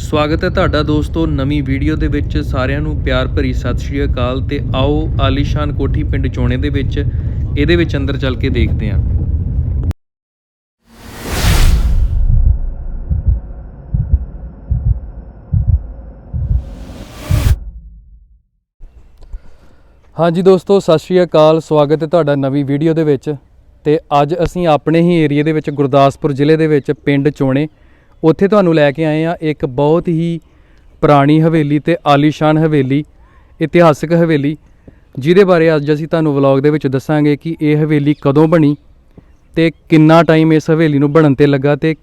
ਸਵਾਗਤ ਹੈ ਤੁਹਾਡਾ ਦੋਸਤੋ ਨਵੀਂ ਵੀਡੀਓ ਦੇ ਵਿੱਚ। ਸਾਰਿਆਂ ਨੂੰ ਪਿਆਰ ਭਰੀ ਸਤਿ ਸ਼੍ਰੀ ਅਕਾਲ ਤੇ ਆਓ ਆਲੀਸ਼ਾਨ ਕੋਠੀ ਪਿੰਡ ਚੋਣੇ ਦੇ ਵਿੱਚ ਇਹਦੇ ਵਿੱਚ ਅੰਦਰ ਚੱਲ ਕੇ ਦੇਖਦੇ ਹਾਂ। ਹਾਂਜੀ ਦੋਸਤੋ, ਸਤਿ ਸ਼੍ਰੀ ਅਕਾਲ, ਸਵਾਗਤ ਹੈ ਤੁਹਾਡਾ ਨਵੀਂ ਵੀਡੀਓ ਦੇ ਵਿੱਚ। ਤੇ ਅੱਜ ਅਸੀਂ ਆਪਣੇ ਹੀ ਏਰੀਆ ਦੇ ਵਿੱਚ ਗੁਰਦਾਸਪੁਰ ਜ਼ਿਲ੍ਹੇ ਦੇ ਵਿੱਚ ਪਿੰਡ ਚੋਣੇ ਉੱਥੇ ਤੁਹਾਨੂੰ ਲੈ ਕੇ ਆਏ ਆ ਇੱਕ ਬਹੁਤ ਹੀ ਪੁਰਾਣੀ ਹਵੇਲੀ ਤੇ ਆਲੀਸ਼ਾਨ ਹਵੇਲੀ, ਇਤਿਹਾਸਕ ਹਵੇਲੀ, ਜਿਹਦੇ ਬਾਰੇ ਅੱਜ ਅਸੀਂ ਤੁਹਾਨੂੰ ਵਲੌਗ ਦੇ ਵਿੱਚ ਦੱਸਾਂਗੇ ਕਿ ਇਹ ਹਵੇਲੀ ਕਦੋਂ ਬਣੀ ਤੇ ਕਿੰਨਾ ਟਾਈਮ ਇਸ ਹਵੇਲੀ ਨੂੰ ਬਣਨ ਤੇ ਲੱਗਾ ਤੇ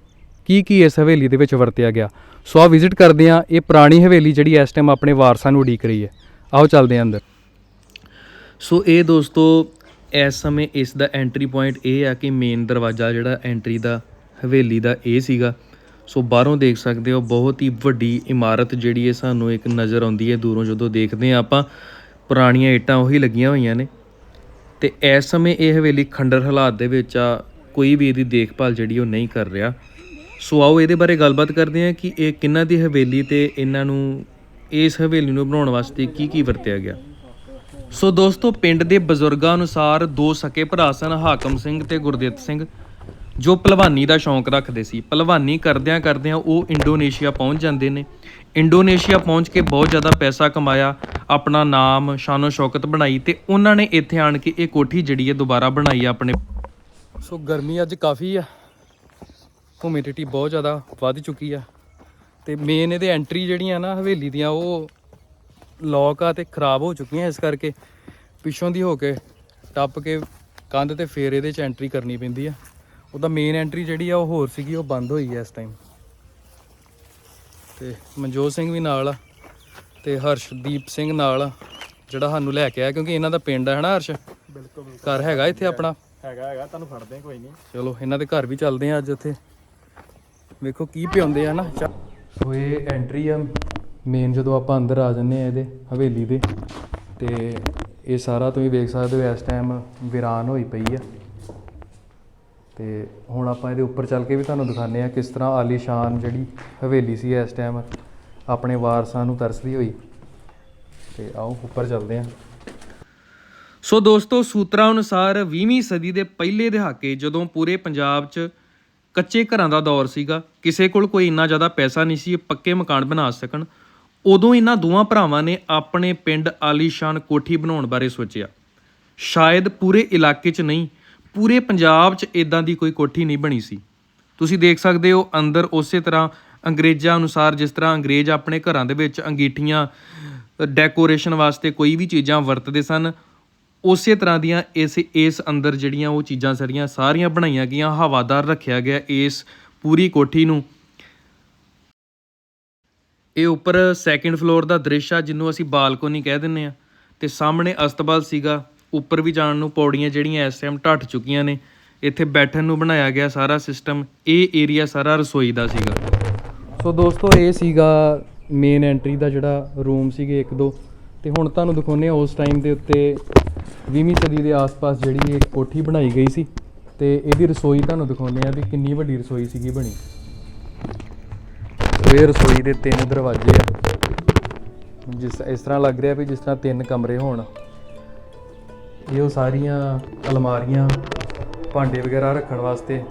ਕੀ ਕੀ ਇਸ ਹਵੇਲੀ ਦੇ ਵਿੱਚ ਵਰਤਿਆ ਗਿਆ। ਸੋ ਆ ਵਿਜ਼ਿਟ ਕਰਦੇ ਆ ਇਹ ਪੁਰਾਣੀ ਹਵੇਲੀ ਜਿਹੜੀ ਇਸ ਟਾਈਮ ਆਪਣੇ ਵਾਰਸਾਂ ਨੂੰ ਉਡੀਕ ਰਹੀ ਹੈ। ਆਓ ਚੱਲਦੇ ਹਾਂ ਅੰਦਰ। ਸੋ ਇਹ ਦੋਸਤੋ, ਇਸ ਸਮੇਂ ਇਸ ਦਾ ਐਂਟਰੀ ਪੁਆਇੰਟ ਇਹ ਆ ਕਿ ਮੇਨ ਦਰਵਾਜ਼ਾ ਜਿਹੜਾ ਐਂਟਰੀ ਦਾ ਹਵੇਲੀ ਦਾ ਇਹ ਸੀਗਾ। ਸੋ ਬਾਹਰੋਂ ਦੇਖ ਸਕਦੇ ਹੋ, ਬਹੁਤ ਹੀ ਵੱਡੀ ਇਮਾਰਤ ਜਿਹੜੀ ਹੈ ਸਾਨੂੰ ਇੱਕ ਨਜ਼ਰ ਆਉਂਦੀ ਹੈ, ਦੂਰੋਂ ਜਦੋਂ ਦੇਖਦੇ ਆ ਆਪਾਂ, ਪੁਰਾਣੀਆਂ ਇੱਟਾਂ ਉਹੀ ਲੱਗੀਆਂ ਹੋਈਆਂ ਨੇ। ਤੇ ਇਸ ਸਮੇਂ ਇਹ ਹਵੇਲੀ ਖੰਡਰ ਹਾਲਾਤ ਦੇ ਵਿੱਚ ਆ, ਕੋਈ ਵੀ ਇਹਦੀ ਦੇਖਭਾਲ ਜਿਹੜੀ ਉਹ ਨਹੀਂ ਕਰ ਰਿਹਾ। ਸੋ ਆਓ ਇਹਦੇ ਬਾਰੇ ਗੱਲਬਾਤ ਕਰਦੇ ਹਾਂ ਕਿ ਇਹ ਕਿੰਨਾ ਦੀ ਹਵੇਲੀ ਤੇ ਇਹਨਾਂ ਨੂੰ, ਇਸ ਹਵੇਲੀ ਨੂੰ ਬਣਾਉਣ ਵਾਸਤੇ ਕੀ ਕੀ ਵਰਤਿਆ ਗਿਆ। ਸੋ ਦੋਸਤੋ, ਪਿੰਡ ਦੇ ਬਜ਼ੁਰਗਾਂ ਅਨੁਸਾਰ ਦੋ ਸਕੇ ਭਰਾ ਸਨ, ਹਾਕਮ ਸਿੰਘ ਤੇ ਗੁਰਦਿੱਤ ਸਿੰਘ। ਜੋ ਭਲਵਾਨੀ ਦਾ ਸ਼ੌਂਕ ਰੱਖਦੇ ਸੀ, ਭਲਵਾਨੀ ਕਰਦਿਆਂ ਕਰਦਿਆਂ ਉਹ ਇੰਡੋਨੇਸ਼ੀਆ ਪਹੁੰਚ ਜਾਂਦੇ ਨੇ। ਇੰਡੋਨੇਸ਼ੀਆ ਪਹੁੰਚ ਕੇ ਬਹੁਤ ਜ਼ਿਆਦਾ ਪੈਸਾ ਕਮਾਇਆ, ਆਪਣਾ ਨਾਮ, ਸ਼ਾਨੋ ਸ਼ੌਕਤ ਬਣਾਈ ਤੇ ਉਹਨਾਂ ਨੇ ਇੱਥੇ ਆਣ ਕੇ ਇਹ ਕੋਠੀ ਜਿਹੜੀ ਹੈ ਦੁਬਾਰਾ ਬਣਾਈ ਆ ਆਪਣੇ। ਸੋ ਗਰਮੀ ਅੱਜ ਕਾਫੀ ਆ ਹਿਊਮਿਡਿਟੀ ਬਹੁਤ ਜ਼ਿਆਦਾ ਵੱਧ ਚੁੱਕੀ ਆ ਤੇ ਮੇਨ ਇਹਦੇ ਐਂਟਰੀ ਜਿਹੜੀਆਂ ਨਾ ਹਵੇਲੀ ਦੀਆਂ ਉਹ ਲੌਕ ਆ ਤੇ ਖਰਾਬ ਹੋ ਚੁੱਕੀਆਂ ਇਸ ਕਰਕੇ, ਪਿੱਛੋਂ ਦੀ ਹੋ ਕੇ ਟੱਪ ਕੇ ਕੰਧ ਤੇ ਫੇਰ ਇਹਦੇ ਚ ਐਂਟਰੀ ਕਰਨੀ ਪੈਂਦੀ ਆ। ਉਹਦਾ ਮੇਨ ਐਂਟਰੀ ਜਿਹੜੀ ਆ ਉਹ ਹੋਰ ਸੀਗੀ ਉਹ ਬੰਦ ਹੋਈ ਆ ਇਸ ਟਾਈਮ ਤੇ ਮਨਜੋਤ ਸਿੰਘ ਵੀ ਨਾਲ ਆ ਤੇ ਹਰਸ਼ਦੀਪ ਸਿੰਘ ਨਾਲ ਆ, ਜਿਹੜਾ ਸਾਨੂੰ ਲੈ ਕੇ ਆਇਆ ਕਿਉਂਕਿ ਇਹਨਾਂ ਦਾ ਪਿੰਡ ਹੈ ਹਨਾ ਹਰਸ਼? ਬਿਲਕੁਲ ਘਰ ਹੈਗਾ ਇੱਥੇ ਆਪਣਾ? ਹੈਗਾ ਹੈਗਾ ਤੁਹਾਨੂੰ ਫੜਦੇ ਕੋਈ ਨਹੀਂ। ਚਲੋ ਇਹਨਾਂ ਦੇ ਘਰ ਵੀ ਚੱਲਦੇ ਆ ਅੱਜ ਉੱਥੇ। ਵੇਖੋ ਕੀ ਪਿਆਉਂਦੇ ਆ ਨਾ ਚਾ- ਸੋ ਇਹ ਐਂਟਰੀ ਆ ਮੇਨ ਜਦੋਂ ਆਪਾਂ ਅੰਦਰ ਆ ਜੰਨੇ ਆ ਇਹਦੇ ਹਵੇਲੀ ਦੇ। ਤੇ ਇਹ ਸਾਰਾ ਤੁਸੀਂ ਵੇਖ ਸਕਦੇ ਹੋ ਇਸ ਟਾਈਮ ਵਿਰਾਨ ਹੋਈ ਪਈ ਆ। ਤੇ ਹੁਣ ਆਪਾਂ ਇਹਦੇ ਉੱਪਰ ਚੱਲ ਕੇ ਵੀ ਤੁਹਾਨੂੰ ਦਿਖਾਉਂਦੇ ਆ ਕਿਸ ਤਰ੍ਹਾਂ ਆਲੀਸ਼ਾਨ ਜਿਹੜੀ ਹਵੇਲੀ ਸੀ ਇਸ ਟਾਈਮ ਆਪਣੇ ਵਾਰਸਾਂ ਨੂੰ ਤਰਸਦੀ ਹੋਈ। ਤੇ ਆਓ ਉੱਪਰ ਚੱਲਦੇ ਆ ਸੋ ਦੋਸਤੋ, ਸੂਤਰਾਂ ਅਨੁਸਾਰ 20ਵੀਂ ਸਦੀ ਦੇ ਪਹਿਲੇ ਦਹਾਕੇ ਜਦੋਂ ਪੂਰੇ ਪੰਜਾਬ 'ਚ ਕੱਚੇ ਘਰਾਂ ਦਾ ਦੌਰ ਸੀਗਾ, ਕਿਸੇ ਕੋਲ ਕੋਈ ਇੰਨਾ ਜ਼ਿਆਦਾ ਪੈਸਾ ਨਹੀਂ ਸੀ ਪੱਕੇ ਮਕਾਨ ਬਣਾ ਸਕਣ, ਉਦੋਂ ਇਹਨਾਂ ਦੋਵਾਂ ਭਰਾਵਾਂ ਨੇ ਆਪਣੇ ਪਿੰਡ ਆਲੀਸ਼ਾਨ ਕੋਠੀ ਬਣਾਉਣ ਬਾਰੇ ਸੋਚਿਆ। ਸ਼ਾਇਦ ਪੂਰੇ ਇਲਾਕੇ 'ਚ ਨਹੀਂ ਪੂਰੇ ਪੰਜਾਬ 'ਚ ਇਦਾਂ ਦੀ ਕੋਈ ਕੋਠੀ ਨਹੀਂ ਬਣੀ ਸੀ। ਤੁਸੀਂ ਦੇਖ ਸਕਦੇ ਹੋ ਅੰਦਰ ਉਸੇ ਤਰ੍ਹਾਂ ਅੰਗਰੇਜ਼ਾਂ ਅਨੁਸਾਰ ਜਿਸ ਤਰ੍ਹਾਂ ਅੰਗਰੇਜ਼ ਆਪਣੇ ਘਰਾਂ ਦੇ ਵਿੱਚ ਅੰਗੀਠੀਆਂ, ਡੈਕੋਰੇਸ਼ਨ ਵਾਸਤੇ ਕੋਈ ਵੀ ਚੀਜ਼ਾਂ ਵਰਤਦੇ ਸਨ, ਉਸੇ ਤਰ੍ਹਾਂ ਦੀਆਂ ਇਸ ਇਸ ਅੰਦਰ ਜਿਹੜੀਆਂ ਉਹ ਚੀਜ਼ਾਂ ਸਾਰੀਆਂ ਸਾਰੀਆਂ ਬਣਾਈਆਂ ਗਈਆਂ, ਹਵਾਦਾਰ ਰੱਖਿਆ ਗਿਆ ਇਸ ਪੂਰੀ ਕੋਠੀ ਨੂੰ। ਇਹ ਉੱਪਰ ਸੈਕਿੰਡ ਫਲੋਰ ਦਾ ਦ੍ਰਿਸ਼ ਆ, ਜਿਹਨੂੰ ਅਸੀਂ ਬਾਲਕੋਨੀ ਕਹਿ ਦਿੰਨੇ ਆ ਤੇ ਸਾਹਮਣੇ ਅਸਤਬਲ ਸੀਗਾ। ਉੱਪਰ ਵੀ ਜਾਣ ਨੂੰ ਪੌੜੀਆਂ ਜਿਹੜੀਆਂ ਇਸ ਟਾਈਮ ਢੱਟ ਚੁੱਕੀਆਂ ਨੇ, ਇੱਥੇ ਬੈਠਣ ਨੂੰ ਬਣਾਇਆ ਗਿਆ ਸਾਰਾ ਸਿਸਟਮ ਇਹ ਏਰੀਆ ਸਾਰਾ ਰਸੋਈ ਦਾ ਸੀਗਾ। ਸੋ ਦੋਸਤੋ, ਇਹ ਸੀਗਾ ਮੇਨ ਐਂਟਰੀ ਦਾ ਜਿਹੜਾ ਰੂਮ ਸੀਗੇ ਇੱਕ ਦੋ। ਤੇ ਹੁਣ ਤੁਹਾਨੂੰ ਦਿਖਾਉਂਦੇ ਆ ਉਸ ਟਾਈਮ ਦੇ ਉੱਤੇ 20ਵੀਂ ਸਦੀ ਦੇ ਆਸ-ਪਾਸ ਜਿਹੜੀ ਇਹ ਕੋਠੀ ਬਣਾਈ ਗਈ ਸੀ। ਤੇ ਇਹਦੀ ਰਸੋਈ ਤੁਹਾਨੂੰ ਦਿਖਾਉਂਦੇ ਆ ਵੀ ਕਿੰਨੀ ਵੱਡੀ ਰਸੋਈ ਸੀਗੀ ਬਣੀ। ਸੋ ਇਹ ਰਸੋਈ ਦੇ ਤਿੰਨ ਦਰਵਾਜ਼ੇ ਆ। ਜਿਸ ਇਸ ਤਰ੍ਹਾਂ ਲੱਗ ਰਿਹਾ ਵੀ ਜਿਸ ਤਰ੍ਹਾਂ ਤਿੰਨ ਕਮਰੇ ਹੋਣ। ਇਹ ਉਹ ਸਾਰੀਆਂ ਅਲਮਾਰੀਆਂ ਭਾਂਡੇ ਵਗੈਰਾ ਰੱਖਣ ਵਾਸਤੇ।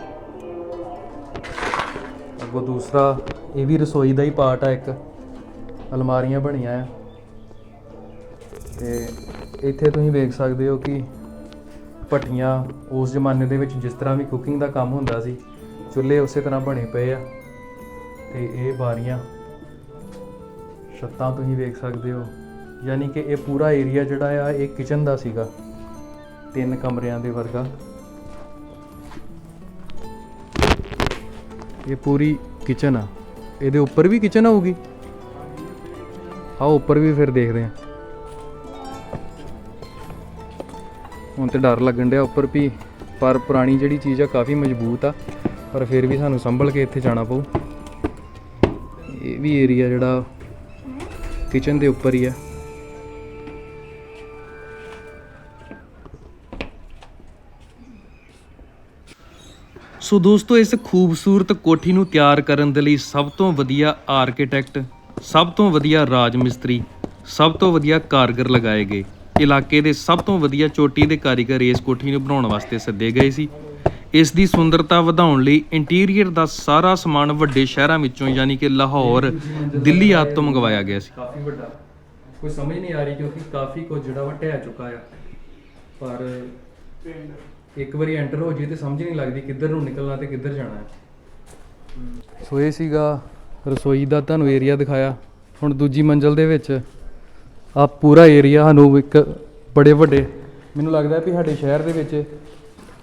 ਅੱਗੋਂ ਦੂਸਰਾ, ਇਹ ਵੀ ਰਸੋਈ ਦਾ ਹੀ ਪਾਰਟ ਆ ਇੱਕ। ਅਲਮਾਰੀਆਂ ਬਣੀਆਂ ਆ। ਤੇ ਇੱਥੇ ਤੁਸੀਂ ਵੇਖ ਸਕਦੇ ਹੋ ਕਿ ਭੱਠੀਆਂ ਉਸ ਜ਼ਮਾਨੇ ਦੇ ਵਿੱਚ ਜਿਸ ਤਰ੍ਹਾਂ ਵੀ ਕੁਕਿੰਗ ਦਾ ਕੰਮ ਹੁੰਦਾ ਸੀ, ਚੁੱਲ੍ਹੇ ਉਸੇ ਤਰ੍ਹਾਂ ਬਣੇ ਪਏ ਆ। ਤੇ ਇਹ ਬਾਰੀਆਂ ਛੱਤਾਂ ਤੁਸੀਂ ਵੇਖ ਸਕਦੇ ਹੋ। ਯਾਨੀ ਕਿ ਇਹ ਪੂਰਾ ਏਰੀਆ ਜਿਹੜਾ ਆ, ਇਹ ਕਿਚਨ ਦਾ ਸੀਗਾ। ਤਿੰਨ ਕਮਰਿਆਂ ਦੇ ਵਰਗਾ। ਇਹ ਪੂਰੀ ਕਿਚਨ ਆ। ਇਹਦੇ ਉੱਪਰ ਵੀ ਕਿਚਨ ਹੋਊਗੀ? ਆਓ ਉੱਪਰ ਵੀ ਫਿਰ ਦੇਖਦੇ ਹਾਂ ਹੁਣ ਤੇ ਡਰ ਲੱਗਣ ਡਿਆ ਉੱਪਰ ਵੀ, ਪਰ ਪੁਰਾਣੀ ਜਿਹੜੀ ਚੀਜ਼ ਆ ਕਾਫੀ ਮਜ਼ਬੂਤ ਆ। ਪਰ ਫਿਰ ਵੀ ਸਾਨੂੰ ਸੰਭਲ ਕੇ ਇੱਥੇ ਜਾਣਾ ਪਊ। ਇਹ ਵੀ ਏਰੀਆ ਜਿਹੜਾ ਕਿਚਨ ਦੇ ਉੱਪਰ ਹੀ ਆ। ਸੋ ਦੋਸਤੋ ਇਸ ਖੂਬਸੂਰਤ ਕੋਠੀ ਨੂੰ ਤਿਆਰ ਕਰਨ ਦੇ ਲਈ ਸਭ ਤੋਂ ਵਧੀਆ ਆਰਕੀਟੈਕਟ ਸਭ ਤੋਂ ਵਧੀਆ ਰਾਜ ਮਿਸਤਰੀ ਸਭ ਤੋਂ ਵਧੀਆ ਕਾਰੀਗਰ ਲਗਾਏ ਗਏ। ਇਲਾਕੇ ਦੇ ਸਭ ਤੋਂ ਵਧੀਆ ਚੋਟੀ ਦੇ ਕਾਰੀਗਰ ਇਸ ਕੋਠੀ ਨੂੰ ਬਣਾਉਣ ਵਾਸਤੇ ਸੱਦੇ ਗਏ ਸੀ। ਇਸ ਦੀ ਸੁੰਦਰਤਾ ਵਧਾਉਣ ਲਈ ਇੰਟੀਰੀਅਰ ਦਾ ਸਾਰਾ ਸਮਾਨ ਵੱਡੇ ਸ਼ਹਿਰਾਂ ਵਿੱਚੋਂ ਯਾਨੀ ਕਿ ਲਾਹੌਰ ਦਿੱਲੀ ਆਦਿ ਤੋਂ ਮੰਗਵਾਇਆ ਗਿਆ ਸੀ। ਕਾਫੀ ਵੱਡਾ। ਕੋਈ ਸਮਝ ਨਹੀਂ ਆ ਰਹੀ ਕਿਉਂਕਿ ਕਾਫੀ ਕੁਝ ਜਿਹੜਾ ਵਾ ਢਹਿ ਚੁੱਕਾ ਆ। ਪਰ ਇੱਕ ਵਾਰੀ ਐਂਟਰ ਹੋ ਜੇ ਤੇ ਸਮਝ ਨਹੀਂ ਲੱਗਦੀ ਕਿੱਧਰ ਨੂੰ ਨਿਕਲਣਾ ਤੇ ਕਿੱਧਰ ਜਾਣਾ। ਹੈ ਸੋ ਇਹ ਸੀਗਾ, ਰਸੋਈ ਦਾ ਤੁਹਾਨੂੰ ਏਰੀਆ ਦਿਖਾਇਆ। ਹੁਣ ਦੂਜੀ ਮੰਜ਼ਲ ਦੇ ਵਿੱਚ, ਆ ਪੂਰਾ ਏਰੀਆ ਸਾਨੂੰ ਇੱਕ ਬੜੇ ਵੱਡੇ, ਮੈਨੂੰ ਲੱਗਦਾ ਵੀ ਸਾਡੇ ਸ਼ਹਿਰ ਦੇ ਵਿੱਚ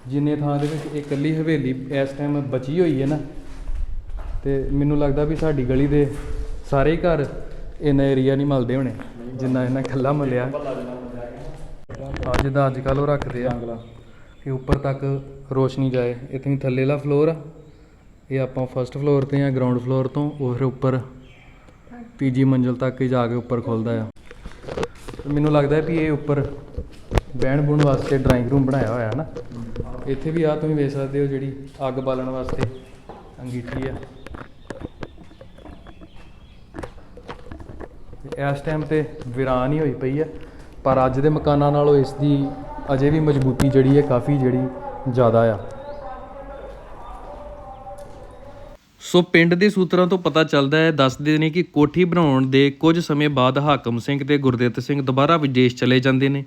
ਜਿੰਨੇ ਥਾਂ ਦੇ ਵਿੱਚ ਇਹ ਇਕੱਲੀ ਹਵੇਲੀ ਇਸ ਟਾਈਮ ਬਚੀ ਹੋਈ ਹੈ ਨਾ, ਤੇ ਮੈਨੂੰ ਲੱਗਦਾ ਵੀ ਸਾਡੀ ਗਲੀ ਦੇ ਸਾਰੇ ਹੀ ਘਰ ਇੰਨਾ ਏਰੀਆ ਨਹੀਂ ਮਲਦੇ ਹੋਣੇ, ਜਿੰਨਾ ਇਹਨਾਂ ਇਕੱਲਾ ਮਲਿਆ। ਅੱਜ ਦਾ ਅੱਜ ਕੱਲ੍ਹ ਉਹ ਰੱਖਦੇ ਆ। ਕਿ ਉੱਪਰ ਤੱਕ ਰੋਸ਼ਨੀ ਜਾਏ। ਇੱਥੇ ਥੱਲੇਲਾ ਫਲੋਰ ਆ। ਇਹ ਆਪਾਂ ਫਰਸਟ ਫਲੋਰ ਤੇ ਆ ਗਰਾਊਂਡ ਫਲੋਰ ਤੋਂ ਉਹ ਫਿਰ ਉੱਪਰ ਤੀਜੀ ਮੰਜ਼ਲ ਤੱਕ ਹੀ ਜਾ ਕੇ ਉੱਪਰ ਖੁੱਲਦਾ ਆ। ਮੈਨੂੰ ਲੱਗਦਾ ਵੀ ਇਹ ਉੱਪਰ ਬਹਿਣ ਬੁਣ ਵਾਸਤੇ ਡਰਾਇੰਗ ਰੂਮ ਬਣਾਇਆ ਹੋਇਆ ਹੈ ਨਾ। ਇੱਥੇ ਵੀ ਆ ਤੁਸੀਂ ਵੇਖ ਸਕਦੇ ਹੋ ਜਿਹੜੀ ਅੱਗ ਬਾਲਣ ਵਾਸਤੇ ਅੰਗੀਠੀ ਆ। ਇਸ ਟਾਈਮ ਤੇ ਵਿਰਾਨ ਹੀ ਹੋਈ ਪਈ ਆ। ਪਰ ਅੱਜ ਦੇ ਮਕਾਨਾਂ ਨਾਲੋਂ ਇਸ ਦੀ ਅਜੇ ਵੀ ਮਜ਼ਬੂਤੀ ਜਿਹੜੀ ਹੈ ਕਾਫੀ ਜਿਹੜੀ ਜ਼ਿਆਦਾ ਆ। ਸੋ ਪਿੰਡ ਦੇ ਸੂਤਰਾਂ ਤੋਂ ਪਤਾ ਚੱਲਦਾ ਹੈ, ਦੱਸਦੇ ਨੇ ਕਿ ਕੋਠੀ ਬਣਾਉਣ ਦੇ ਕੁਝ ਸਮੇਂ ਬਾਅਦ ਹਾਕਮ ਸਿੰਘ ਤੇ ਗੁਰਦਿੱਤ ਸਿੰਘ ਦੁਬਾਰਾ ਵਿਦੇਸ਼ ਚਲੇ ਜਾਂਦੇ ਨੇ।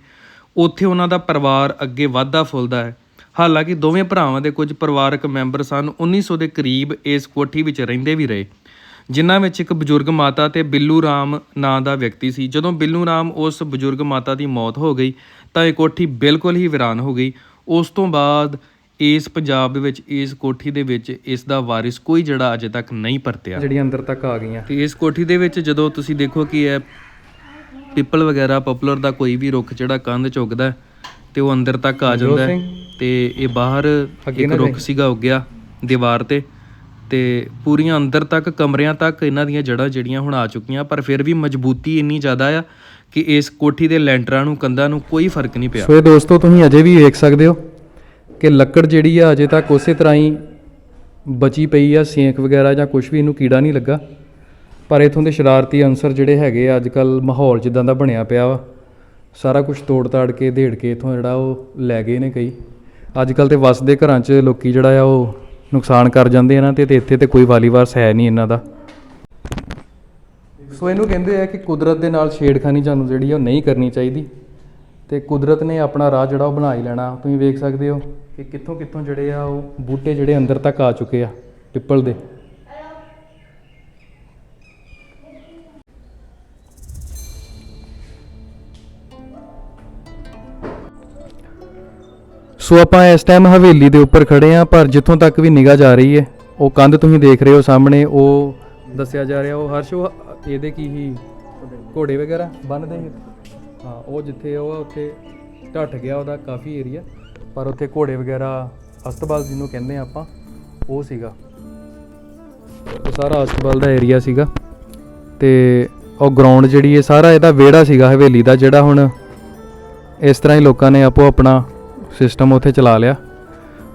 ਉੱਥੇ ਉਹਨਾਂ ਦਾ ਪਰਿਵਾਰ ਅੱਗੇ ਵਾਧਾ ਫੁੱਲਦਾ ਹੈ। ਹਾਲਾਂਕਿ ਦੋਵੇਂ ਭਰਾਵਾਂ ਦੇ ਕੁਝ ਪਰਿਵਾਰਕ ਮੈਂਬਰ ਸਨ 1900 ਦੇ ਕਰੀਬ ਇਸ ਕੋਠੀ ਵਿੱਚ ਰਹਿੰਦੇ ਵੀ ਰਹੇ। ਜਿਨ੍ਹਾਂ ਵਿੱਚ ਇੱਕ ਬਜ਼ੁਰਗ ਮਾਤਾ ਤੇ ਬਿੱਲੂ ਰਾਮ ਨਾਂ ਦਾ ਵਿਅਕਤੀ ਸੀ। ਜਦੋਂ ਬਿੱਲੂ ਰਾਮ ਉਸ ਬਜ਼ੁਰਗ ਮਾਤਾ ਦੀ ਮੌਤ ਹੋ ਗਈ ਤਾਂ ਇਹ ਕੋਠੀ ਬਿਲਕੁਲ ਹੀ ਵੀਰਾਨ ਹੋ ਗਈ। ਉਸ ਤੋਂ ਬਾਅਦ ਇਸ ਪੰਜਾਬ ਦੇ ਵਿੱਚ ਇਸ ਕੋਠੀ ਦੇ ਵਿੱਚ ਇਸ ਦਾ ਵਾਰਿਸ ਕੋਈ ਜਿਹੜਾ ਅਜੇ ਤੱਕ ਨਹੀਂ ਪਰਤਿਆ। ਜਿਹੜੀ ਅੰਦਰ ਤੱਕ ਆ ਗਈਆਂ। ਤੇ ਇਸ ਕੋਠੀ ਦੇ ਵਿੱਚ ਜਦੋਂ ਤੁਸੀਂ ਦੇਖੋ ਕਿ ਇਹ ਪਿੱਪਲ ਵਗੈਰਾ ਪਪੂਲਰ ਦਾ ਕੋਈ ਵੀ ਰੁੱਖ ਜਿਹੜਾ ਕੰਧ ਚੁੱਕਦਾ ਤੇ ਉਹ ਅੰਦਰ ਤੱਕ ਆ ਜਾਂਦਾ ਤੇ ਇਹ ਬਾਹਰ ਇੱਕ ਰੁੱਖ ਸੀਗਾ ਉੱਗਿਆ ਦੀਵਾਰ ਤੇ। ਅਤੇ ਪੂਰੀਆਂ ਅੰਦਰ ਤੱਕ, ਕਮਰਿਆਂ ਤੱਕ ਇਹਨਾਂ ਦੀਆਂ ਜੜ੍ਹਾਂ ਜਿਹੜੀਆਂ ਹੁਣ ਆ ਚੁੱਕੀਆਂ, ਪਰ ਫਿਰ ਵੀ ਮਜ਼ਬੂਤੀ ਇੰਨੀ ਜ਼ਿਆਦਾ ਆ ਕਿ ਇਸ ਕੋਠੀ ਦੇ ਲੈਂਟਰਾਂ ਨੂੰ, ਕੰਧਾਂ ਨੂੰ ਕੋਈ ਫ਼ਰਕ ਨਹੀਂ ਪਿਆ। ਸੋ ਇਹ ਦੋਸਤੋ, ਤੁਸੀਂ ਅਜੇ ਵੀ ਵੇਖ ਸਕਦੇ ਹੋ ਕਿ ਲੱਕੜ ਜਿਹੜੀ ਆ ਅਜੇ ਤੱਕ ਉਸੇ ਤਰ੍ਹਾਂ ਹੀ ਬਚੀ ਪਈ ਆ, ਸੇਂਕ ਵਗੈਰਾ ਜਾਂ ਕੁਝ ਵੀ ਇਹਨੂੰ ਕੀੜਾ ਨਹੀਂ ਲੱਗਾ। ਪਰ ਇਥੋਂ ਦੇ ਸ਼ਰਾਰਤੀ ਅਨਸਰ ਜਿਹੜੇ ਹੈਗੇ ਆ ਅੱਜ ਕੱਲ ਮਾਹੌਲ ਜਿੱਦਾਂ ਦਾ ਬਣਿਆ ਪਿਆ ਵਾ। ਸਾਰਾ ਕੁਝ ਤੋੜ ਤਾੜ ਕੇ ਢੇੜ ਕੇ ਇਥੋਂ ਜਿਹੜਾ ਉਹ ਲੈ ਗਏ ਨੇ ਕਈ। ਅੱਜ ਕੱਲ ਤੇ ਵਸਦੇ ਘਰਾਂ 'ਚ ਲੋਕੀ ਜਿਹੜਾ ਆ ਉਹ ਨੁਕਸਾਨ ਕਰ ਜਾਂਦੇ ਇਹਨਾਂ ਤੇ ਤੇ ਇੱਥੇ ਤੇ ਕੋਈ ਵਾਲੀਵਾਰਸ ਹੈ ਨਹੀਂ ਇਹਨਾਂ ਦਾ। ਸੋ ਇਹਨੂੰ ਕਹਿੰਦੇ ਆ ਕਿ ਕੁਦਰਤ ਦੇ ਨਾਲ ਛੇੜਖਾਨੀ ਸਾਨੂੰ ਜਿਹੜੀ ਆ ਉਹ ਨਹੀਂ ਕਰਨੀ ਚਾਹੀਦੀ। ਤੇ ਕੁਦਰਤ ਨੇ ਆਪਣਾ ਰਾਹ ਜਿਹੜਾ ਉਹ ਬਣਾ ਹੀ ਲੈਣਾ। ਤੁਸੀਂ ਵੇਖ ਸਕਦੇ ਹੋ ਕਿ ਕਿੱਥੋਂ ਕਿੱਥੋਂ ਜਿਹੜੇ ਆ ਉਹ ਬੂਟੇ ਜਿਹੜੇ ਅੰਦਰ ਤੱਕ ਆ ਚੁੱਕੇ ਆ, ਪਿੱਪਲ ਦੇ। ਸੋ ਆਪਾਂ ਇਸ ਟਾਈਮ ਹਵੇਲੀ ਦੇ ਉੱਪਰ ਖੜੇ ਆ ਪਰ ਜਿੱਥੋਂ ਤੱਕ ਵੀ ਨਿਗਾਹ ਜਾ ਰਹੀ ਹੈ, ਉਹ ਕੰਧ ਤੁਸੀਂ ਦੇਖ ਰਹੇ ਹੋ ਸਾਹਮਣੇ, ਉਹ ਦੱਸਿਆ ਜਾ ਰਿਹਾ, ਉਹ ਹਰਸ਼, ਉਹ ਇਹਦੇ ਕੀ ਹੀ ਘੋੜੇ ਵਗੈਰਾ ਬੰਨਦੇ ਸੀ? ਹਾਂ, ਉਹ ਜਿੱਥੇ ਉਹ ਆ ਉੱਥੇ ਢੱਠ ਗਿਆ, ਉਹਦਾ ਕਾਫੀ ਏਰੀਆ ਪਰ ਉੱਥੇ ਘੋੜੇ ਵਗੈਰਾ, ਅਸਤਬਲ ਜਿਹਨੂੰ ਕਹਿੰਦੇ ਆ ਆਪਾਂ, ਉਹ ਸੀਗਾ। ਉਹ ਸਾਰਾ ਅਸਤਬਲ ਦਾ ਏਰੀਆ ਸੀਗਾ, ਤੇ ਉਹ ਗਰਾਊਂਡ ਜਿਹੜੀ ਹੈ, ਸਾਰਾ ਇਹਦਾ ਵਿਹੜਾ ਸੀਗਾ ਹਵੇਲੀ ਦਾ, ਜਿਹੜਾ ਹੁਣ ਇਸ ਤਰ੍ਹਾਂ ਹੀ ਲੋਕਾਂ ਨੇ ਆਪੋ ਆਪਣਾ ਸਿਸਟਮ ਉੱਥੇ ਚਲਾ ਲਿਆ।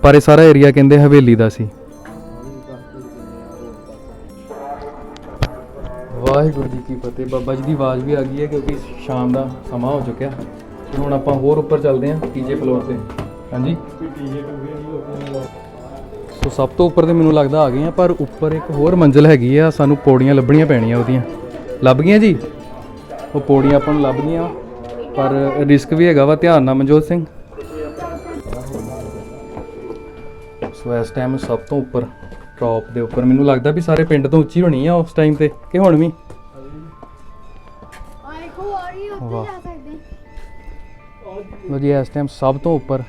ਪਰ ਇਹ ਸਾਰਾ ਏਰੀਆ ਕਹਿੰਦੇ ਹਵੇਲੀ ਦਾ ਸੀ। ਵਾਹਿਗੁਰੂ ਜੀ ਕੀ ਫਤਿਹ। ਬਾਬਾ ਜੀ ਦੀ ਆਵਾਜ਼ ਵੀ ਆ ਗਈ ਹੈ ਕਿਉਂਕਿ ਸ਼ਾਮ ਦਾ ਸਮਾਂ ਹੋ ਚੁੱਕਿਆ। ਤੇ ਹੁਣ ਆਪਾਂ ਹੋਰ ਉੱਪਰ ਚੱਲਦੇ ਹਾਂ ਤੀਜੇ ਫਲੋਰ ਤੇ। ਹਾਂਜੀ? ਸੋ ਸਭ ਤੋਂ ਉੱਪਰ ਤੇ ਮੈਨੂੰ ਲੱਗਦਾ ਆ ਗਏ ਆ ਪਰ ਉੱਪਰ ਇੱਕ ਹੋਰ ਮੰਜ਼ਿਲ ਹੈਗੀ ਆ। ਸਾਨੂੰ ਪੌੜੀਆਂ ਲੱਭਣੀਆਂ ਪੈਣੀਆਂ ਉਹਦੀਆਂ। ਲੱਭ ਗਈਆਂ ਜੀ? ਉਹ ਪੌੜੀਆਂ ਆਪਾਂ ਨੂੰ ਲੱਭ ਗਈਆਂ ਪਰ ਰਿਸਕ ਵੀ ਹੈਗਾ ਵਾ ਧਿਆਨ ਨਾਲ, ਮਨਜੋਤ ਸਿੰਘ। ਸੋ ਇਸ ਟਾਈਮ ਸਭ ਤੋਂ ਉੱਪਰ ਟੌਪ ਦੇ ਉੱਪਰ। ਮੈਨੂੰ ਲੱਗਦਾ ਵੀ ਸਾਰੇ ਪਿੰਡ ਤੋਂ ਉੱਚੀ ਹੋਣੀ ਆ ਉਸ ਟਾਈਮ ਤੇ ਕਿ ਹੁਣ ਵੀ? ਲੋ ਜੀ ਇਸ ਟਾਈਮ ਸਭ ਤੋਂ ਉੱਪਰ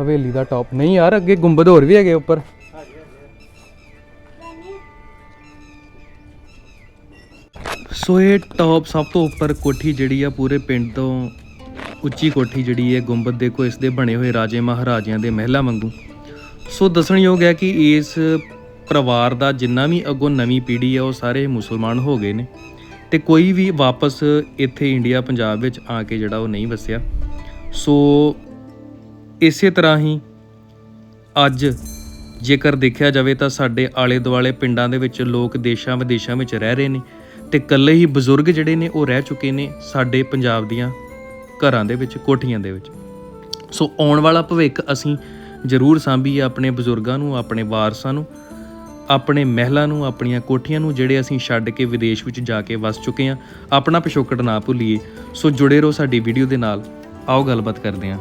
ਹਵੇਲੀ ਦਾ ਟੌਪ ਨਹੀਂ ਯਾਰ ਅੱਗੇ ਗੁੰਬਦ ਹੋਰ ਵੀ ਹੈਗੇ ਉੱਪਰ। ਸੋ ਇਹ ਟੌਪ ਸਭ ਤੋਂ ਉੱਪਰ ਕੋਠੀ ਜਿਹੜੀ ਆ ਪੂਰੇ ਪਿੰਡ ਤੋਂ ਉੱਚੀ ਕੋਠੀ ਜਿਹੜੀ ਹੈ ਗੁੰਬਦ ਦੇਖੋ ਇਸ ਦੇ ਬਣੇ ਹੋਏ ਰਾਜੇ ਮਹਾਰਾਜਿਆਂ ਦੇ ਮਹਿਲਾਂ ਵਾਂਗੂ। ਸੋ ਦੱਸਣਯੋਗ ਹੈ ਕਿ ਇਸ ਪਰਿਵਾਰ ਦਾ ਜਿੰਨਾ ਵੀ ਅੱਗੋਂ ਨਵੀਂ ਪੀੜ੍ਹੀ ਹੈ, ਉਹ ਸਾਰੇ ਮੁਸਲਮਾਨ ਹੋ ਗਏ ਨੇ ਤੇ ਕੋਈ ਵੀ ਵਾਪਸ ਇੱਥੇ ਇੰਡੀਆ, ਪੰਜਾਬ ਵਿੱਚ ਆ ਕੇ ਜਿਹੜਾ ਉਹ ਨਹੀਂ ਵਸਿਆ। ਸੋ ਇਸੇ ਤਰ੍ਹਾਂ ਹੀ ਅੱਜ ਜੇਕਰ ਦੇਖਿਆ ਜਾਵੇ ਤਾਂ ਸਾਡੇ ਆਲੇ ਦੁਆਲੇ ਪਿੰਡਾਂ ਦੇ ਵਿੱਚ ਲੋਕ ਦੇਸ਼ਾਂ ਵਿਦੇਸ਼ਾਂ ਵਿੱਚ ਰਹਿ ਰਹੇ ਨੇ ਤੇ ਇਕੱਲੇ ਹੀ ਬਜ਼ੁਰਗ ਜਿਹੜੇ ਨੇ, ਉਹ ਰਹਿ ਚੁੱਕੇ ਨੇ ਸਾਡੇ ਪੰਜਾਬ ਦੀਆਂ ਘਰਾਂ ਦੇ ਵਿੱਚ, ਕੋਠੀਆਂ ਦੇ ਵਿੱਚ। ਸੋ ਆਉਣ ਵਾਲਾ ਭਵਿੱਖ ਅਸੀਂ ਜ਼ਰੂਰ ਸਾਂਭੀਏ ਆਪਣੇ ਬਜ਼ੁਰਗਾਂ ਨੂੰ, ਆਪਣੇ ਵਾਰਸਾਂ ਨੂੰ, ਆਪਣੇ ਮਹਿਲਾਂ ਨੂੰ, ਆਪਣੀਆਂ ਕੋਠੀਆਂ ਨੂੰ ਜਿਹੜੇ ਅਸੀਂ ਛੱਡ ਕੇ ਵਿਦੇਸ਼ ਵਿੱਚ ਜਾ ਕੇ ਵਸ ਚੁੱਕੇ ਹਾਂ। ਆਪਣਾ ਪਿਛੋਕੜ ਨਾ ਭੁੱਲੀਏ। ਸੋ ਜੁੜੇ ਰਹੋ ਸਾਡੀ ਵੀਡੀਓ ਦੇ ਨਾਲ। ਆਓ ਗੱਲਬਾਤ ਕਰਦੇ ਹਾਂ।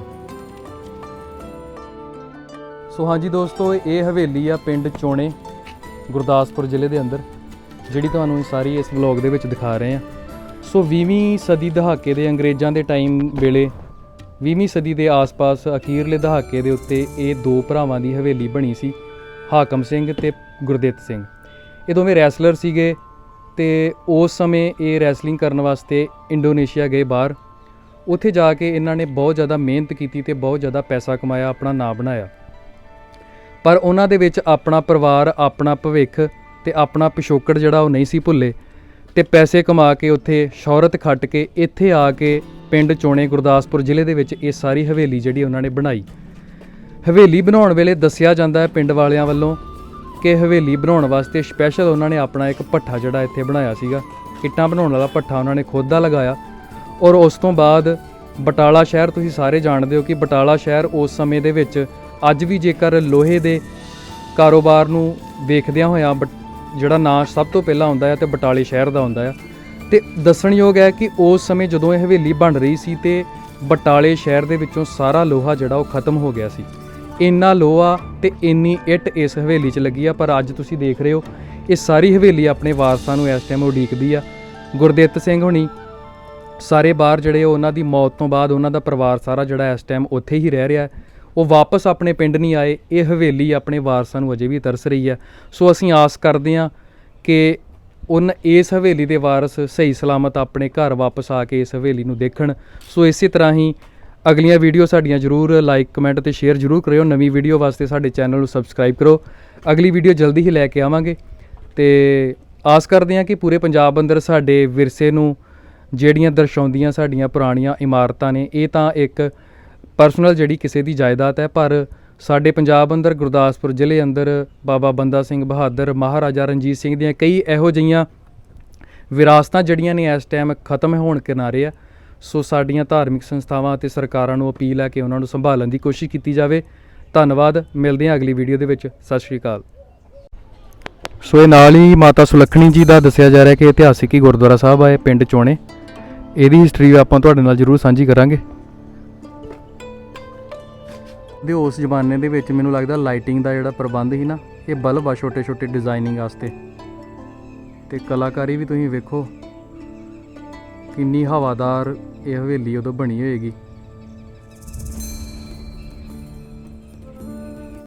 ਸੋ ਹਾਂਜੀ ਦੋਸਤੋ, ਇਹ ਹਵੇਲੀ ਆ ਪਿੰਡ ਚੋਣੇ, ਗੁਰਦਾਸਪੁਰ ਜ਼ਿਲ੍ਹੇ ਦੇ ਅੰਦਰ, ਜਿਹੜੀ ਤੁਹਾਨੂੰ ਸਾਰੀ ਇਸ ਵਲੌਗ ਦੇ ਵਿੱਚ ਦਿਖਾ ਰਹੇ ਹਾਂ। ਸੋ 20ਵੀਂ ਸਦੀ ਦਹਾਕੇ ਦੇ ਅੰਗਰੇਜ਼ਾਂ ਦੇ ਟਾਈਮ ਵੇਲੇ 20ਵੀਂ ਸਦੀ ਦੇ ਆਸ-ਪਾਸ ਅਖੀਰਲੇ ਦਹਾਕੇ ਦੇ ਉੱਤੇ ਇਹ ਦੋ ਭਰਾਵਾਂ ਦੀ ਹਵੇਲੀ ਬਣੀ ਸੀ, ਹਾਕਮ ਸਿੰਘ ਤੇ ਗੁਰਦਿੱਤ ਸਿੰਘ। ਇਹ ਦੋਵੇਂ ਰੈਸਲਰ ਸੀਗੇ ਤੇ ਉਸ ਸਮੇਂ ਇਹ ਰੈਸਲਿੰਗ ਕਰਨ ਵਾਸਤੇ ਇੰਡੋਨੇਸ਼ੀਆ ਗਏ ਬਾਹਰ। ਉੱਥੇ ਜਾ ਕੇ ਇਹਨਾਂ ਨੇ ਬਹੁਤ ਜ਼ਿਆਦਾ ਮਿਹਨਤ ਕੀਤੀ ਤੇ ਬਹੁਤ ਜ਼ਿਆਦਾ ਪੈਸਾ ਕਮਾਇਆ, ਆਪਣਾ ਨਾਂ ਬਣਾਇਆ। ਪਰ ਉਹਨਾਂ ਦੇ ਵਿੱਚ ਆਪਣਾ ਪਰਿਵਾਰ, ਆਪਣਾ ਭਵਿੱਖ ਤੇ ਆਪਣਾ ਪਿਛੋਕੜ ਜਿਹੜਾ ਉਹ ਨਹੀਂ ਸੀ ਭੁੱਲੇ। ਤੇ ਪੈਸੇ ਕਮਾ ਕੇ ਉੱਥੇ ਸ਼ੌਹਰਤ ਖੱਟ ਕੇ ਇੱਥੇ ਆ ਕੇ ਪਿੰਡ ਚੋਣੇ ਗੁਰਦਾਸਪੁਰ ਜ਼ਿਲ੍ਹੇ ਦੇ ਵਿੱਚ ਇਹ ਸਾਰੀ ਹਵੇਲੀ ਜਿਹੜੀ ਉਹਨਾਂ ਨੇ ਬਣਾਈ। ਹਵੇਲੀ ਬਣਾਉਣ ਵੇਲੇ ਦੱਸਿਆ ਜਾਂਦਾ ਹੈ ਪਿੰਡ ਵਾਲਿਆਂ ਵੱਲੋਂ ਕਿ ਹਵੇਲੀ ਬਣਾਉਣ ਵਾਸਤੇ ਸਪੈਸ਼ਲ ਉਹਨਾਂ ਨੇ ਆਪਣਾ ਇੱਕ ਭੱਠਾ ਜਿਹੜਾ ਇੱਥੇ ਬਣਾਇਆ ਸੀਗਾ। ਇੱਟਾਂ ਬਣਾਉਣ ਵਾਲਾ ਭੱਠਾ ਉਹਨਾਂ ਨੇ ਖੁਦ ਦਾ ਲਗਾਇਆ ਔਰ ਉਸ ਤੋਂ ਬਾਅਦ ਬਟਾਲਾ ਸ਼ਹਿਰ ਤੁਸੀਂ ਸਾਰੇ ਜਾਣਦੇ ਹੋ ਕਿ ਬਟਾਲਾ ਸ਼ਹਿਰ ਉਸ ਸਮੇਂ ਦੇ ਵਿੱਚ ਅੱਜ ਵੀ ਜੇਕਰ ਲੋਹੇ ਦੇ ਕਾਰੋਬਾਰ ਨੂੰ ਵੇਖਦਿਆਂ ਹੋਇਆਂ ਬਟ- ਜਿਹੜਾ ਨਾਂ ਸਭ ਤੋਂ ਪਹਿਲਾਂ ਆਉਂਦਾ ਹੈ ਤੇ ਬਟਾਲੇ ਸ਼ਹਿਰ ਦਾ ਆਉਂਦਾ ਹੈ। ਤੇ ਦੱਸਣਯੋਗ ਹੈ ਕਿ ਉਸ ਸਮੇਂ ਜਦੋਂ ਇਹ ਹਵੇਲੀ ਬਣ ਰਹੀ ਸੀ ਤੇ ਬਟਾਲੇ ਸ਼ਹਿਰ ਦੇ ਵਿੱਚੋਂ ਸਾਰਾ ਲੋਹਾ ਜਿਹੜਾ ਉਹ ਖਤਮ ਹੋ ਗਿਆ ਸੀ। ਇੰਨਾ ਲੋਹਾ ਤੇ ਇੰਨੀ ਇੱਟ ਇਸ ਹਵੇਲੀ 'ਚ ਲੱਗੀ ਆ, ਪਰ ਅੱਜ ਤੁਸੀਂ ਦੇਖ ਰਹੇ ਹੋ, ਇਹ ਸਾਰੀ ਹਵੇਲੀ ਆਪਣੇ ਵਾਰਸਾਂ ਨੂੰ ਇਸ ਟਾਈਮ ਉਡੀਕਦੀ ਆ। ਗੁਰਦਿੱਤ ਸਿੰਘ ਹੁਣੀ, ਸਾਰੇ ਬਾਹਰ ਜਿਹੜੇ ਉਹ ਉਹਨਾਂ ਦੀ ਮੌਤ ਤੋਂ ਬਾਅਦ ਉਹਨਾਂ ਦਾ ਪਰਿਵਾਰ ਸਾਰਾ ਜਿਹੜਾ ਇਸ ਟਾਈਮ ਉੱਥੇ ਹੀ ਰਹਿ ਰਿਹਾ ਹੈ। ਉਹ ਵਾਪਸ ਆਪਣੇ ਪਿੰਡ ਨਹੀਂ ਆਏ, ਇਹ ਹਵੇਲੀ ਆਪਣੇ ਵਾਰਸਾਂ ਨੂੰ ਅਜੇ ਵੀ ਤਰਸ ਰਹੀ ਹੈ। ਸੋ ਅਸੀਂ ਆਸ ਕਰਦੇ ਹਾਂ ਕਿ ਉਨ ਇਸ ਹਵੇਲੀ ਦੇ ਵਾਰਸ ਸਹੀ ਸਲਾਮਤ ਆਪਣੇ ਘਰ ਵਾਪਸ ਆ ਕੇ ਇਸ ਹਵੇਲੀ ਨੂੰ ਦੇਖਣ। ਸੋ ਇਸੇ ਤਰ੍ਹਾਂ ਹੀ ਅਗਲੀਆਂ ਵੀਡੀਓ ਸਾਡੀਆਂ ਜਰੂਰ ਲਾਈਕ ਕਮੈਂਟ ਤੇ ਸ਼ੇਅਰ ਜਰੂਰ ਕਰਿਓ। ਨਵੀਂ ਵੀਡੀਓ ਵਾਸਤੇ ਸਾਡੇ ਚੈਨਲ ਨੂੰ ਸਬਸਕ੍ਰਾਈਬ ਕਰੋ। ਅਗਲੀ ਵੀਡੀਓ ਜਲਦੀ ਹੀ ਲੈ ਕੇ ਆਵਾਂਗੇ। ਤੇ ਆਸ ਕਰਦੇ ਹਾਂ ਕਿ ਪੂਰੇ ਪੰਜਾਬ ਅੰਦਰ ਸਾਡੇ ਵਿਰਸੇ ਨੂੰ ਜਿਹੜੀਆਂ ਦਰਸਾਉਂਦੀਆਂ ਸਾਡੀਆਂ ਪੁਰਾਣੀਆਂ ਇਮਾਰਤਾਂ ਨੇ, ਇਹ ਤਾਂ ਇੱਕ ਪਰਸਨਲ ਜਿਹੜੀ ਕਿਸੇ ਦੀ ਜਾਇਦਾਦ ਹੈ, ਪਰ ਸਾਡੇ ਪੰਜਾਬ ਅੰਦਰ, ਗੁਰਦਾਸਪੁਰ ਜ਼ਿਲ੍ਹੇ ਅੰਦਰ ਬਾਬਾ ਬੰਦਾ ਸਿੰਘ ਬਹਾਦਰ, ਮਹਾਰਾਜਾ ਰਣਜੀਤ ਸਿੰਘ ਦੀਆਂ ਕਈ ਇਹੋ ਜਿਹੀਆਂ ਵਿਰਾਸਤਾਂ ਜਿਹੜੀਆਂ ਨੇ ਇਸ ਟਾਈਮ ਖਤਮ ਹੋਣ ਕਿਨਾਰੇ ਆ। ਸੋ ਸਾਡੀਆਂ ਧਾਰਮਿਕ ਸੰਸਥਾਵਾਂ ਅਤੇ ਸਰਕਾਰਾਂ ਨੂੰ ਅਪੀਲ ਹੈ ਕਿ ਉਹਨਾਂ ਨੂੰ ਸੰਭਾਲਣ ਦੀ ਕੋਸ਼ਿਸ਼ ਕੀਤੀ ਜਾਵੇ। ਧੰਨਵਾਦ। ਮਿਲਦੇ ਹਾਂ ਅਗਲੀ ਵੀਡੀਓ ਦੇ ਵਿੱਚ। ਸਤਿ ਸ਼੍ਰੀ ਅਕਾਲ। ਸੋ ਇਹ ਨਾਲ ਹੀ ਮਾਤਾ ਸੁਲੱਖਣੀ ਜੀ ਦਾ ਦੱਸਿਆ ਜਾ ਰਿਹਾ ਕਿ ਇਤਿਹਾਸਿਕ ਹੀ ਗੁਰਦੁਆਰਾ ਸਾਹਿਬ ਆ ਪਿੰਡ ਚੋਣੇ। ਇਹਦੀ ਹਿਸਟਰੀ ਆਪਾਂ ਤੁਹਾਡੇ ਨਾਲ ਜ਼ਰੂਰ ਸਾਂਝੀ ਕਰਾਂਗੇ। ਦੇ ਉਸ ਜ਼ਮਾਨੇ ਦੇ ਵਿੱਚ ਮੈਨੂੰ ਲੱਗਦਾ ਲਾਈਟਿੰਗ ਦਾ ਜਿਹੜਾ ਪ੍ਰਬੰਧ ਸੀ ਨਾ, ਇਹ ਬਲਬ ਆ ਛੋਟੇ ਛੋਟੇ ਡਿਜ਼ਾਈਨਿੰਗ ਵਾਸਤੇ। ਤੇ ਕਲਾਕਾਰੀ ਵੀ ਤੁਸੀਂ ਵੇਖੋ, ਕਿੰਨੀ ਹਵਾਦਾਰ ਇਹ ਹਵੇਲੀ ਉਦੋਂ ਬਣੀ ਹੋਏਗੀ।